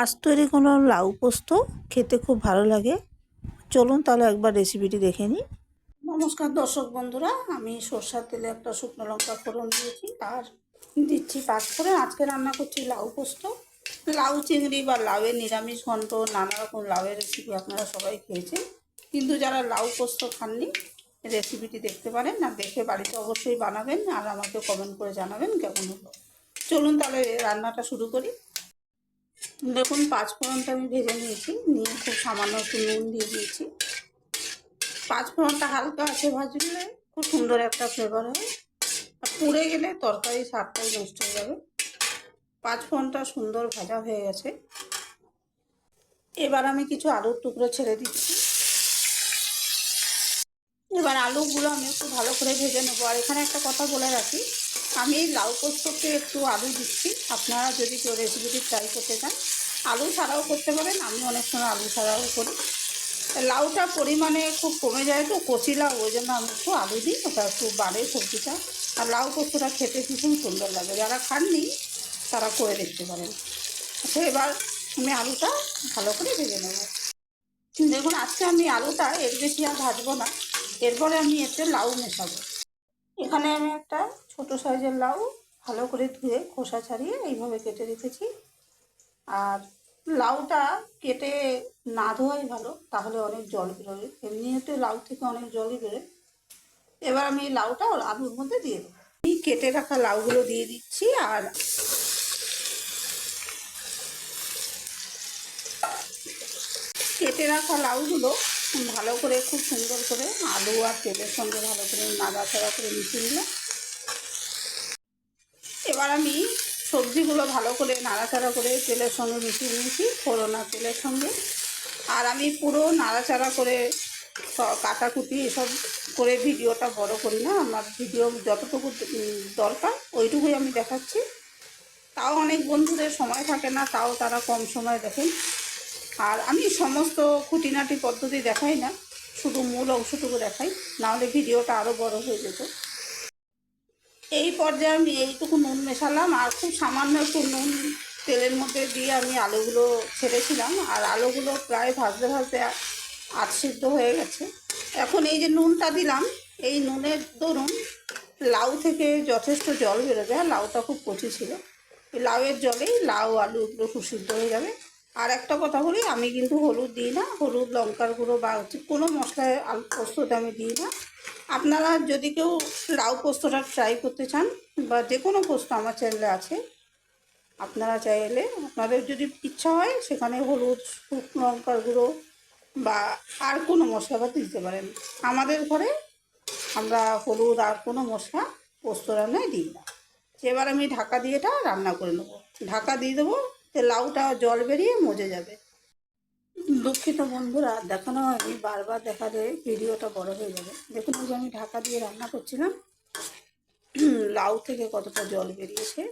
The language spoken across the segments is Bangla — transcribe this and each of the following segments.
আজ তৈরি কোনো লাউ পোস্ত খেতে খুব ভালো লাগে। চলুন তাহলে একবার রেসিপিটি দেখে নিই। নমস্কার দর্শক বন্ধুরা, আমি সর্ষার তেলে একটা শুকনো লঙ্কা ফোড়ন দিয়েছি আর দিচ্ছি পাঁচ করে আজকে রান্না করছি লাউ পোস্ত। লাউ চিংড়ি বা লাউয়ের নিরামিষ ঘন্ট, নানা রকম লাউয়ের রেসিপি আপনারা সবাই খেয়েছেন। কিন্তু যারা লাউ পোস্ত খাননি রেসিপিটি দেখতে পারেন না দেখে বাড়িতে অবশ্যই বানাবেন আর আমাকে কমেন্ট করে জানাবেন কেমন হলো। চলুন তাহলে রান্নাটা শুরু করি। দেখুন, পাঁচ ফোড়নটা আমি ভেজে নিয়েছি। নিয়ে খুব সামান্য একটু নুন দিয়ে দিয়েছি। পাঁচ ফোড়নটা হালকা আছে ভাজলে খুব সুন্দর একটা ফ্লেভার হয়। আর পুড়ে গেলে তরকারি স্বাদটাই নষ্ট হয়ে যাবে। পাঁচ ফোড়নটা সুন্দর ভাজা হয়ে গেছে। এবার আমি কিছু আলুর টুকরো ছেড়ে দিচ্ছি। এবার আলুগুলো আমি একটু ভালো করে ভেজে নেব। আর এখানে একটা কথা বলে রাখি, আমি লাউ পোস্তকে একটু আলু দিচ্ছি। আপনারা যদি কেউ রেসিপিটি ট্রাই করতে চান আলু ছাড়াও করতে পারেন, আমি অনেক সময় আলু ছাড়াও করি। লাউটা পরিমাণে খুব কমে যায় তো কচি লাউ ওই জন্য আমি একটু আলু দিই, ওটা একটু বাড়ে সবজিটা। আর লাউ পোস্তটা খেতে ভীষণ সুন্দর লাগে, যারা খাননি তারা করে দেখতে পারেন। আচ্ছা এবার আমি আলুটা ভালো করে ভেজে নেব। দেখুন, আজকে আমি আলুটা এর বেশি আর ভাজবো না, এরপরে আমি এতে লাউ মেশাবো। এখানে আমি একটা ছোট সাইজের লাউ ভালো করে ধুয়ে খোসা ছাড়িয়ে এইভাবে কেটে রেখেছি। আর লাউটা কেটে না ধোয়াই ভালো, তাহলে অনেক জল বেরোবে। এমনিতে লাউ থেকে অনেক জলই বেরোয়। এবার আমি লাউটা আলুর মধ্যে দিয়ে দেবো। কেটে রাখা লাউগুলো দিয়ে দিচ্ছি আর কেটে রাখা লাউগুলো ভালো করে, খুব সুন্দর করে আলু আর তেলের সঙ্গে ভালো করে নাড়াচাড়া করে মিশিয়ে নিলাম। এবার আমি সবজিগুলো ভালো করে নাড়াচাড়া করে তেলের সঙ্গে মিশিয়ে নিয়েছি, ফোড়না তেলের সঙ্গে। আর আমি পুরো নাড়াচাড়া করে কাটাকুটি এসব করে ভিডিওটা বড় করি না, আমার ভিডিও যতটুকু দরকার ওইটুকুই আমি দেখাচ্ছি। তাও অনেক বন্ধুদের সময় থাকে না, তাও তারা কম সময় দেখেন। আর আমি সমস্ত খুঁটিনাটি পদ্ধতি দেখাই না, শুধু মূল অংশটুকু দেখাই, নাহলে ভিডিওটা আরও বড় হয়ে যেত। এই পর্যায়ে আমি এইটুকু নুন মেশালাম আর খুব সামান্য একটু নুন তেলের মধ্যে দিয়ে আমি আলুগুলো ছেড়েছিলাম আর আলুগুলো প্রায় ভাজতে ভাজতে আধ হয়ে গেছে। এখন এই যে নুনটা দিলাম, এই নুনের দরুন লাউ থেকে যথেষ্ট জল বেরোবে, আর লাউটা খুব কচি ছিল। লাউয়ের জলেই লাউ, আলু এগুলো খুব সিদ্ধ হয়ে যাবে। আর একটা কথা বলি, আমি কিন্তু হলুদ দিই না, হলুদ, লঙ্কার গুঁড়ো বা হচ্ছে কোনো মশলায় আলু পোস্ততে আমি দিই না। আপনারা যদি কেউ লাউ পোস্তটা ট্রাই করতে চান বা যে কোনো পোস্ত আমার চ্যানেলে আছে, আপনারা চাইলে আপনাদের যদি ইচ্ছা হয় সেখানে হলুদ শুকনো লঙ্কার গুঁড়ো বা আর কোনো মশলাপাতি দিতে পারেন। আমাদের ঘরে আমরা হলুদ আর কোনো মশলা পোস্ত রান্নায় দিই না। এবার আমি ঢাকা দিয়ে এটা রান্না করে নেব। ঢাকা দিয়ে দেবো লাউটা জল বেরিয়ে মজে যাবে। দুঃখিত বন্ধুরা দেখানো হয়নি বারবার দেখা দেখালে ভিডিওটা বড় হয়ে যাবে। দেখুন ওই আমি ঢাকা দিয়ে রান্না করছিলাম, লাউ থেকে কতটা জল বেরিয়েছে।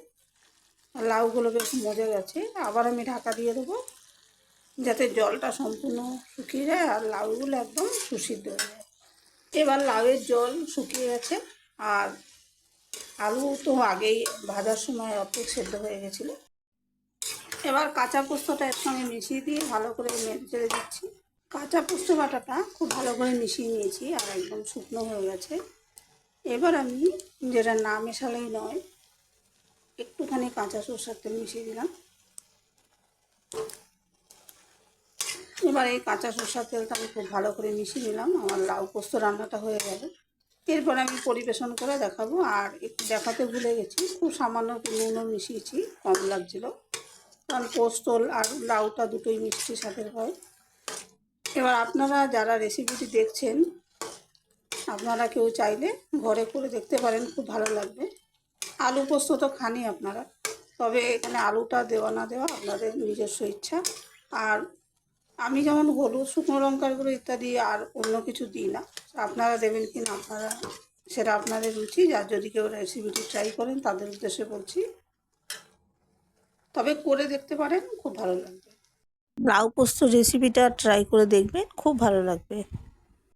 লাউগুলো বেশ মজে গেছে। আবার আমি ঢাকা দিয়ে দেবো, যাতে জলটা সম্পূর্ণ শুকিয়ে যায় আর লাউগুলো একদম সুসিদ্ধ হয়ে যায়। এবার লাউয়ের জল শুকিয়ে গেছে, আর আলু তো আগেই ভাজার সময় অত সেদ্ধ হয়ে গেছিল। এবার কাঁচা পোস্তটা এর সঙ্গে মিশিয়ে দিয়ে ভালো করে নেড়ে চেড়ে দিচ্ছি। কাঁচা পোস্ত বাটাটা খুব ভালো করে মিশিয়ে নিয়েছি আর একদম শুকনো হয়ে গেছে। এবার আমি যেটা না মেশালেই নয়, একটুখানি কাঁচা সরষার তেল মিশিয়ে দিলাম। এবার এই কাঁচা সরষার তেলটা আমি খুব ভালো করে মিশিয়ে নিলাম। আমার লাউ পোস্ত রান্নাটা হয়ে গেল। এরপর আমি পরিবেশন করে দেখাবো। আর একটু দেখাতে ভুলে গেছি, খুব সামান্য নুনও মিশিয়েছি, কম লাগছিল। কারণ পোস্তল আর লাউটা দুটোই মিষ্টি স্বাদের হয়। এবার আপনারা যারা রেসিপিটি দেখছেন, আপনারা কেউ চাইলে ঘরে করে দেখতে পারেন, খুব ভালো লাগবে। আলু পোস্ত তো খানি আপনারা, তবে এখানে আলুটা দেওয়া না দেওয়া আপনাদের নিজস্ব ইচ্ছা। আর আমি যেমন হলুদ, শুকনো লঙ্কার গুঁড়ো ইত্যাদি আর অন্য কিছু দিই না, আপনারা দেবেন কি না আপনারা, সেটা আপনাদের রুচি। আর যদি কেউ রেসিপিটি ট্রাই করেন, তাদের উদ্দেশ্যে বলছি তবে করে দেখতে পারেন, খুব ভালো লাগবে। লাউ পোস্ত রেসিপিটা ট্রাই করে দেখবেন, খুব ভালো লাগবে।